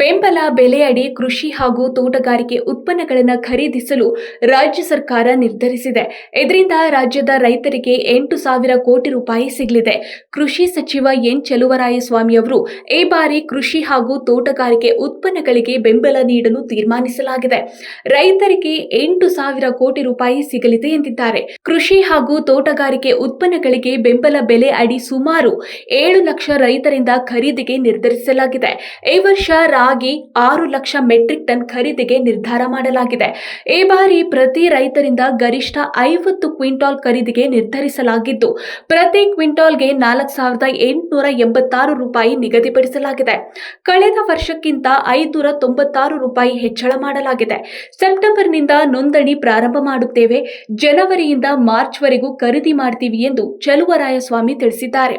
ಬೆಂಬಲ, ಬೆಲೆಯಡಿ ಕೃಷಿ ಹಾಗೂ ತೋಟಗಾರಿಕೆ ಉತ್ಪನ್ನಗಳನ್ನು ಖರೀದಿಸಲು ರಾಜ್ಯ ಸರ್ಕಾರ ನಿರ್ಧರಿಸಿದೆ. ಇದರಿಂದ ರಾಜ್ಯದ ರೈತರಿಗೆ ಎಂಟು ಸಾವಿರ ಕೋಟಿ ರೂಪಾಯಿ ಸಿಗಲಿದೆ. ಕೃಷಿ ಸಚಿವ ಎನ್. ಚಲುವರಾಯಸ್ವಾಮಿ ಅವರು ಈ ಬಾರಿ ಕೃಷಿ ಹಾಗೂ ತೋಟಗಾರಿಕೆ ಉತ್ಪನ್ನಗಳಿಗೆ ಬೆಂಬಲ ನೀಡಲು ತೀರ್ಮಾನಿಸಲಾಗಿದೆ. ರೈತರಿಗೆ ಎಂಟು ಸಾವಿರ ಕೋಟಿ ರೂಪಾಯಿ ಸಿಗಲಿದೆ ಎಂದಿದ್ದಾರೆ. ಕೃಷಿ ಹಾಗೂ ತೋಟಗಾರಿಕೆ ಉತ್ಪನ್ನಗಳಿಗೆ ಬೆಂಬಲ ಬೆಲೆ ಅಡಿ ಸುಮಾರು ಏಳು ಲಕ್ಷ ರೈತರಿಂದ ಖರೀದಿಗೆ ನಿರ್ಧರಿಸಲಾಗಿದೆ. ಈ ವರ್ಷ ರಾಗಿ ಆರು ಲಕ್ಷ ಮೆಟ್ರಿಕ್ ಟನ್ ಖರೀದಿಗೆ ನಿರ್ಧಾರ ಮಾಡಲಾಗಿದೆ. ಈ ಬಾರಿ ಪ್ರತಿ ರೈತರಿಂದ ಗರಿಷ್ಠ ಐವತ್ತು ಕ್ವಿಂಟಾಲ್ ಖರೀದಿಗೆ ನಿರ್ಧರಿಸಲಾಗಿದ್ದು, ಪ್ರತಿ ಕ್ವಿಂಟಾಲ್ಗೆ ನಾಲ್ಕು ಸಾವಿರದ ಎಂಟುನೂರ ಎಂಬತ್ತಾರು ರೂಪಾಯಿ ನಿಗದಿಪಡಿಸಲಾಗಿದೆ. ಕಳೆದ ವರ್ಷಕ್ಕಿಂತ ಐದುನೂರ ತೊಂಬತ್ತಾರು ರೂಪಾಯಿ ಹೆಚ್ಚಳ ಮಾಡಲಾಗಿದೆ. ಸೆಪ್ಟೆಂಬರ್ನಿಂದ ನೋಂದಣಿ ಪ್ರಾರಂಭ ಮಾಡುತ್ತೇವೆ. ಜನವರಿಯಿಂದ ಮಾರ್ಚ್ವರೆಗೂ ಖರೀದಿ ಮಾಡ್ತೀವಿ ಎಂದು ಚಲುವರಾಯಸ್ವಾಮಿ ತಿಳಿಸಿದ್ದಾರೆ.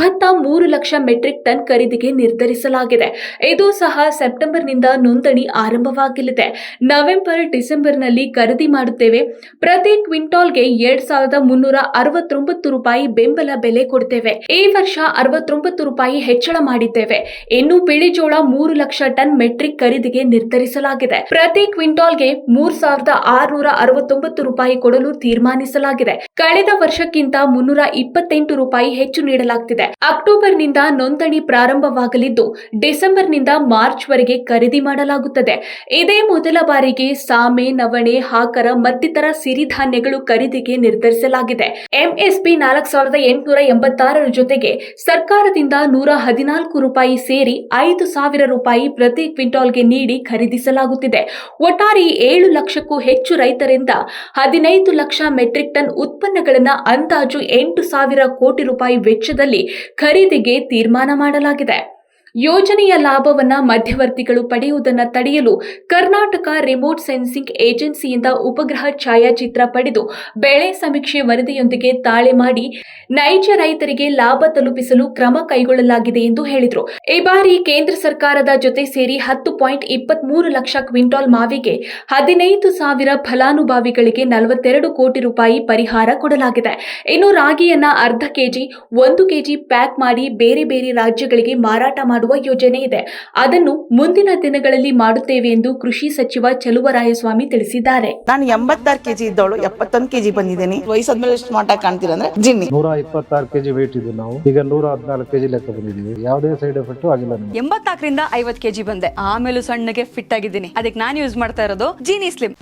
ಭತ್ತ ಮೂರು ಲಕ್ಷ ಮೆಟ್ರಿಕ್ ಟನ್ ಖರೀದಿಗೆ ನಿರ್ಧರಿಸಲಾಗಿದೆ. ಇದು ಸಹ ಸೆಪ್ಟೆಂಬರ್ನಿಂದ ನೋಂದಣಿ ಆರಂಭವಾಗಲಿದೆ. ನವೆಂಬರ್, ಡಿಸೆಂಬರ್ನಲ್ಲಿ ಖರೀದಿ ಮಾಡುತ್ತೇವೆ. ಪ್ರತಿ ಕ್ವಿಂಟಾಲ್ಗೆ ಎರಡ್ ಸಾವಿರದ ಮುನ್ನೂರ ಅರವತ್ತೊಂಬತ್ತು ರೂಪಾಯಿ ಬೆಂಬಲ ಬೆಲೆ ಕೊಡ್ತೇವೆ. ಈ ವರ್ಷ ಅರವತ್ತೊಂಬತ್ತು ರೂಪಾಯಿ ಹೆಚ್ಚಳ ಮಾಡಿದ್ದೇವೆ. ಇನ್ನು ಬಿಳಿಜೋಳ ಮೂರು ಲಕ್ಷ ಟನ್ ಮೆಟ್ರಿಕ್ ಖರೀದಿಗೆ ನಿರ್ಧರಿಸಲಾಗಿದೆ. ಪ್ರತಿ ಕ್ವಿಂಟಾಲ್ಗೆ ಮೂರ್ ಸಾವಿರದ ಆರುನೂರ ಅರವತ್ತೊಂಬತ್ತು ರೂಪಾಯಿ ಕೊಡಲು ತೀರ್ಮಾನಿಸಲಾಗಿದೆ. ಕಳೆದ ವರ್ಷಕ್ಕಿಂತ ಮುನ್ನೂರ ಇಪ್ಪತ್ತೆಂಟು ರೂಪಾಯಿ ಹೆಚ್ಚು ನೀಡಲಾಗುತ್ತಿದೆ ಅಕ್ಟೋಬರ್ನಿಂದ ನೋಂದಣಿ ಪ್ರಾರಂಭವಾಗಲಿದ್ದು, ಡಿಸೆಂಬರ್ನಿಂದ ಮಾರ್ಚ್ ವರೆಗೆ ಖರೀದಿ ಮಾಡಲಾಗುತ್ತದೆ. ಇದೇ ಮೊದಲ ಬಾರಿಗೆ ಸಾಮೆ, ನವಣೆ, ಹಾಕರ ಮತ್ತಿತರ ಸಿರಿಧಾನ್ಯಗಳು ಖರೀದಿಗೆ ನಿರ್ಧರಿಸಲಾಗಿದೆ. ಎಂಎಸ್ಪಿ ನಾಲ್ಕು ಸಾವಿರದ ಎಂಟುನೂರ ಎಂಬತ್ತಾರರ ಜೊತೆಗೆ ಸರ್ಕಾರದಿಂದ ನೂರ ಹದಿನಾಲ್ಕು ರೂಪಾಯಿ ಸೇರಿ ಐದು ಸಾವಿರ ರೂಪಾಯಿ ಪ್ರತಿ ಕ್ವಿಂಟಾಲ್ಗೆ ನೀಡಿ ಖರೀದಿಸಲಾಗುತ್ತಿದೆ. ಒಟ್ಟಾರೆ ಏಳು ಲಕ್ಷಕ್ಕೂ ಹೆಚ್ಚು ರೈತರಿಂದ ಹದಿನೈದು ಲಕ್ಷ ಮೆಟ್ರಿಕ್ ಟನ್ ಉತ್ಪನ್ನಗಳನ್ನು ಅಂದಾಜು ಎಂಟು ಸಾವಿರ ಕೋಟಿ ರೂಪಾಯಿ ವೆಚ್ಚದಲ್ಲಿ ಖರೀದಿಗೆ ತೀರ್ಮಾನ ಮಾಡಲಾಗಿದೆ. ಯೋಜನೆಯ ಲಾಭವನ್ನ ಮಧ್ಯವರ್ತಿಗಳು ಪಡೆಯುವುದನ್ನು ತಡೆಯಲು ಕರ್ನಾಟಕ ರಿಮೋಟ್ ಸೆನ್ಸಿಂಗ್ ಏಜೆನ್ಸಿಯಿಂದ ಉಪಗ್ರಹ ಛಾಯಾಚಿತ್ರ ಪಡೆದು ಬೆಳೆ ಸಮೀಕ್ಷೆ ವರದಿಯೊಂದಿಗೆ ತಾಳೆ ಮಾಡಿ ನೈಜ ರೈತರಿಗೆ ಲಾಭ ತಲುಪಿಸಲು ಕ್ರಮ ಕೈಗೊಳ್ಳಲಾಗಿದೆ ಎಂದು ಹೇಳಿದರು. ಈ ಬಾರಿ ಕೇಂದ್ರ ಸರ್ಕಾರದ ಜೊತೆ ಸೇರಿ ಹತ್ತು ಪಾಯಿಂಟ್ ಇಪ್ಪತ್ಮೂರು ಲಕ್ಷ ಕ್ವಿಂಟಾಲ್ ಮಾವಿಗೆ ಹದಿನೈದು ಸಾವಿರ ಫಲಾನುಭವಿಗಳಿಗೆ ನಲವತ್ತೆರಡು ಕೋಟಿ ರೂಪಾಯಿ ಪರಿಹಾರ ಕೊಡಲಾಗಿದೆ. ಇನ್ನು ರಾಗಿಯನ್ನ ಅರ್ಧ ಕೆಜಿ, ಒಂದು ಕೆಜಿ ಪ್ಯಾಕ್ ಮಾಡಿ ಬೇರೆ ಬೇರೆ ರಾಜ್ಯಗಳಿಗೆ ಮಾರಾಟ ಮಾಡುವ ಯೋಜನೆ ಇದೆ. ಅದನ್ನು ಮುಂದಿನ ದಿನಗಳಲ್ಲಿ ಮಾಡುತ್ತೇವೆ ಎಂದು ಕೃಷಿ ಸಚಿವ ಚಲುವರಾಯಸ್ವಾಮಿ ತಿಳಿಸಿದ್ದಾರೆ. ನಾನು ಎಂಬತ್ತಾರು ಕೆಜಿ ಇದ್ದವಳು ಎಪ್ಪತ್ತೊಂದು ಕೆಜಿ ಬಂದಿದ್ದೀನಿ. ವಯಸ್ಸಾದ್ಮೇಲೆ ಸ್ಮಾರ್ಟ್ ಆಗಿ ಕಾಣ್ತೀರ ಅಂದ್ರೆ ಜಿನ್ನಿ. ನೂರ ಇಪ್ಪತ್ತಾರು ಕೆಜಿ ವೇಟ್ ಇದ್ದು ನಾವು. ಈಗ ನೂರ ಹದಿನಾಲ್ಕು ಕೆಜಿ ಲೆಕ್ಕ ಬಂದಿದ್ದೀವಿ. ಯಾವುದೇ ಸೈಡ್ ಎಫೆಕ್ಟ್ ಆಗಿಲ್ಲ ಎಂಬತ್ನಾಲ್ಕರಿಂದ ಐವತ್ತು ಕೆಜಿ ಬಂದೆ. ಆಮೇಲೆ ಸಣ್ಣಗೆ ಫಿಟ್ ಆಗಿದ್ದೀನಿ. ಅದಕ್ಕೆ ನಾನು ಯೂಸ್ ಮಾಡ್ತಾ ಇರೋದು ಜೀನಿ ಸ್ಲಿಮ್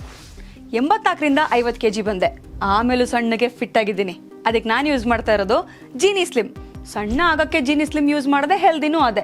ಎಂಬತ್ನಾಲ್ಕರಿಂದ ಐವತ್ತು ಕೆಜಿ ಬಂದೆ. ಆಮೇಲೂ ಸಣ್ಣಗೆ ಫಿಟ್ ಆಗಿದ್ದೀನಿ. ಅದಕ್ಕೆ ನಾನು ಯೂಸ್ ಮಾಡ್ತಾ ಇರೋದು ಜೀನಿ ಸ್ಲಿಮ್ ಸಣ್ಣ ಆಗಕ್ಕೆ ಜೀನಿ ಸ್ಲಿಮ್ ಯೂಸ್ ಮಾಡದೆ ಹೆಲ್ದಿನೂ ಅದೇ.